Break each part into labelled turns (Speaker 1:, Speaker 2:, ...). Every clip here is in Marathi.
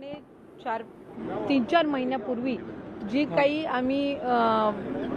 Speaker 1: साधारणपणे चार तीन चार महिन्यापूर्वी जी काही आम्ही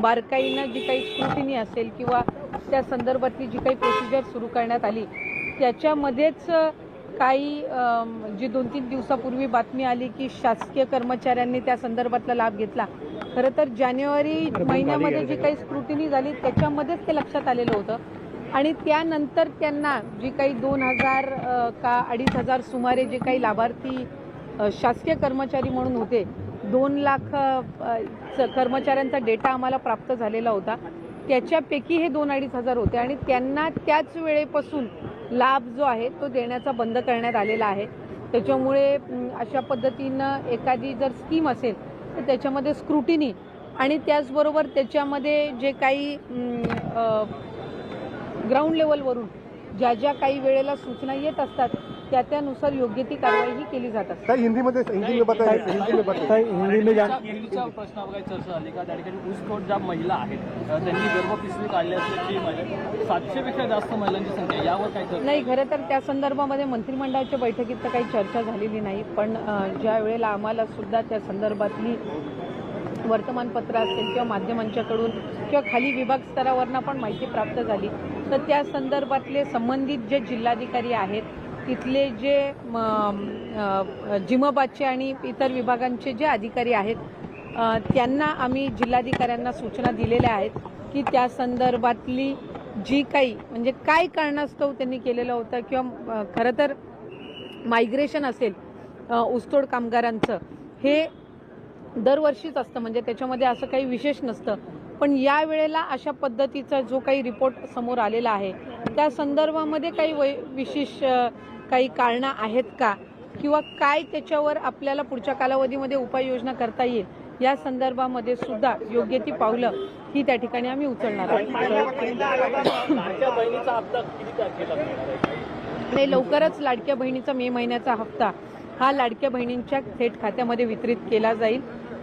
Speaker 1: बारकाईनं जी काही स्क्रुटिनी असेल किंवा त्या संदर्भातली जी काही प्रोसिजर सुरू करण्यात आली त्याच्यामध्येच काही जी दोन तीन दिवसापूर्वी बातमी आली की शासकीय कर्मचाऱ्यांनी त्या संदर्भातला लाभ घेतला. खरं तर जानेवारी महिन्यामध्ये जी काही स्क्रुटिनी झाली त्याच्यामध्येच ते लक्षात आलेलं होतं. आणि त्यानंतर त्यांना जी काही दोन हजार का अडीच हजार सुमारे जे काही लाभार्थी शासकीय कर्मचारी म्हणून होते. दोन लाख च- कर्मचाऱ्यांचा डेटा आम्हाला प्राप्त झालेला होता. त्याच्यापैकी हे दोन अडीच हजार होते आणि त्यांना त्याच वेळेपासून लाभ जो आहे तो देण्याचा बंद करण्यात आलेला आहे. त्याच्यामुळे अशा पद्धतीनं एखादी जर स्कीम असेल तर त्याच्यामध्ये स्क्रुटिनी आणि त्याचबरोबर त्याच्यामध्ये जे काही ग्राउंड लेवलवरून ज्या ज्या काही वेळेला सूचना येत असतात त्या त्यानुसार योग्य ती कारवाई ही केली जात असते.
Speaker 2: सर हिंदी मध्ये हिंदी में बताइए हिंदी में बताइए
Speaker 3: हिंदी में हिंदीच्या प्रश्नावर काही चर्चा झाली का? त्या ठिकाणी ऊसतोड ज्या महिला आहेत त्यांनी गर्भ पिशवी काढली असल्याची महिला सातशेपेक्षा जास्त महिलांची संख्या. यावर काय चर्चा?
Speaker 1: नाही खरं तर त्या संदर्भामध्ये मंत्रिमंडळाच्या बैठकीत तर काही चर्चा झालेली नाही पण ज्या वेळेला आम्हाला सुद्धा त्या संदर्भातली वर्तमानपत्र असेल किंवा माध्यमांच्याकडून किंवा खाली विभाग स्तरावरनं पण माहिती प्राप्त झाली तर त्या संदर्भातले संबंधित जे जिल्हाधिकारी आहेत तिथले जे म, जिमबादचे आणि इतर विभागांचे जे अधिकारी आहेत त्यांना आम्ही जिल्हाधिकाऱ्यांना सूचना दिलेल्या आहेत की त्या संदर्भातली जी काही म्हणजे काय कारणास्तव त्यांनी केलेलं होतं किंवा खरं तर मायग्रेशन असेल ऊसतोड कामगारांचं हे दरवर्षीच असतं. म्हणजे त्याच्यामध्ये असं काही विशेष नसतं. पण या वेळेला अशा पद्धतीचा जो काही रिपोर्ट समोर आलेला आहे त्या संदर्भामध्ये काही वै विशेष काही कारणं आहेत का? किंवा काय त्याच्यावर आपल्याला पुढच्या कालावधीमध्ये उपाययोजना करता येईल? या संदर्भामध्ये सुद्धा योग्य ती पावलं ही त्या ठिकाणी आम्ही उचलणार आहोत. आणि लवकरच लाडक्या बहिणीचा मे महिन्याचा हप्ता हा लाडक्या बहिणींच्या थेट खात्यामध्ये वितरित केला जाईल.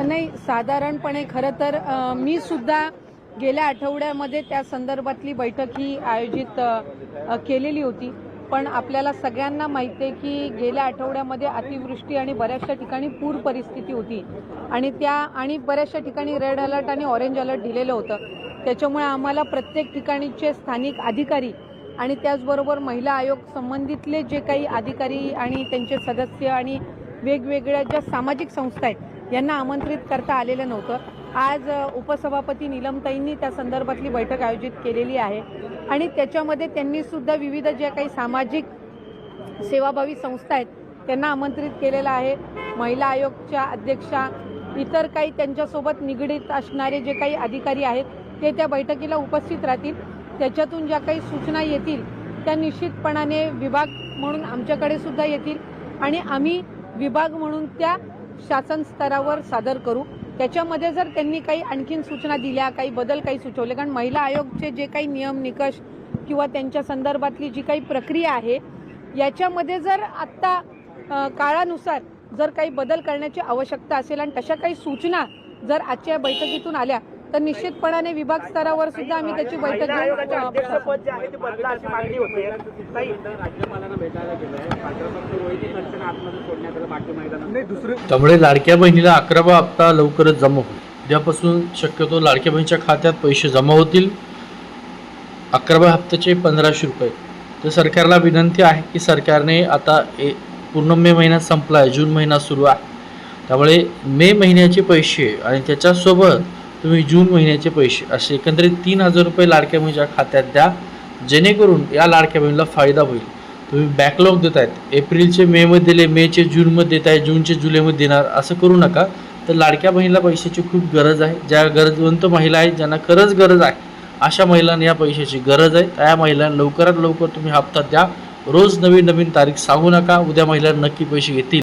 Speaker 1: नाही साधारणपणे खरं तर मी सुद्धा गेल्या आठवड्यामध्ये त्या संदर्भातली बैठक ही आयोजित केलेली होती. पण आपल्याला सगळ्यांना माहिती आहे की गेल्या आठवड्यामध्ये अतिवृष्टी आणि बऱ्याचशा ठिकाणी पूर परिस्थिती होती. आणि त्या आणि बऱ्याचशा ठिकाणी रेड अलर्ट आणि ऑरेंज अलर्ट दिलेलं होतं. त्याच्यामुळे आम्हाला प्रत्येक ठिकाणीचे स्थानिक अधिकारी आणि त्याचबरोबर महिला आयोग संबंधितले जे काही अधिकारी आणि त्यांचे सदस्य आणि वेगवेगळ्या ज्या सामाजिक संस्था आहेत यांना आमंत्रित करता आलेलं नव्हतं. आज उपसभापती निलमताईंनी त्या संदर्भातली बैठक आयोजित केलेली आहे. आणि त्याच्यामध्ये त्यांनी सुद्धा विविध ज्या काही सामाजिक सेवाभावी संस्था आहेत त्यांना आमंत्रित केलेलं आहे. महिला आयोगच्या अध्यक्षा इतर काही त्यांच्यासोबत निगडीत असणारे जे काही अधिकारी आहेत ते त्या बैठकीला उपस्थित राहतील. त्याच्यातून ज्या काही सूचना येतील त्या निश्चितपणाने विभाग म्हणून आमच्याकडे सुद्धा येतील. आणि आम्ही विभाग म्हणून त्या शासन स्तरावर सादर करू. त्याच्यामध्ये जर त्यांनी काही आणखीन सूचना दिल्या काही बदल काही सुचवले कारण महिला आयोगचे जे काही नियम निकष किंवा त्यांच्या संदर्भातली जी काही प्रक्रिया आहे याच्यामध्ये जर आत्ता काळानुसार जर काही बदल करण्याची आवश्यकता असेल आणि तशा काही सूचना जर आजच्या बैठकीतून आल्या तर निश्चितपणाने विभाग स्तरावर सुद्धा आम्ही त्याची बैठक
Speaker 2: दुसरे
Speaker 4: त्यामुळे लाडक्या बहिणीला अकरावा हप्ता लवकरच जमा होईल. उद्यापासून शक्यतो लाडक्या बहिणीच्या खात्यात पैसे जमा होतील. अकराव्या हप्त्याचे पंधराशे रुपये. तर सरकारला विनंती आहे की सरकारने आता ए पूर्ण मे महिना संपला आहे जून महिना सुरू आहे. त्यामुळे मे महिन्याचे पैसे आणि त्याच्यासोबत तुम्ही जून महिन्याचे पैसे असे एकंदरीत तीन हजार रुपये लाडक्या बहिणीच्या खात्यात द्या. जेणेकरून या लाडक्या बहिणीला फायदा होईल. तुम्ही बॅकलॉग देत आहेत एप्रिलचे मेमध्ये दिले मेचे जूनमध्ये देत आहे जूनचे जुलैमध्ये देणार असं करू नका. तर लाडक्या बहिणीला पैशाची खूप गरज आहे. ज्या गरजवंत महिला आहेत ज्यांना खरंच गरज आहे अशा महिलांना या पैशाची गरज आहे. त्या महिलांना लवकरात लवकर तुम्ही हप्ता द्या. रोज नवीन नवीन तारीख सांगू नका. उद्या महिलांना नक्की पैसे घेतील.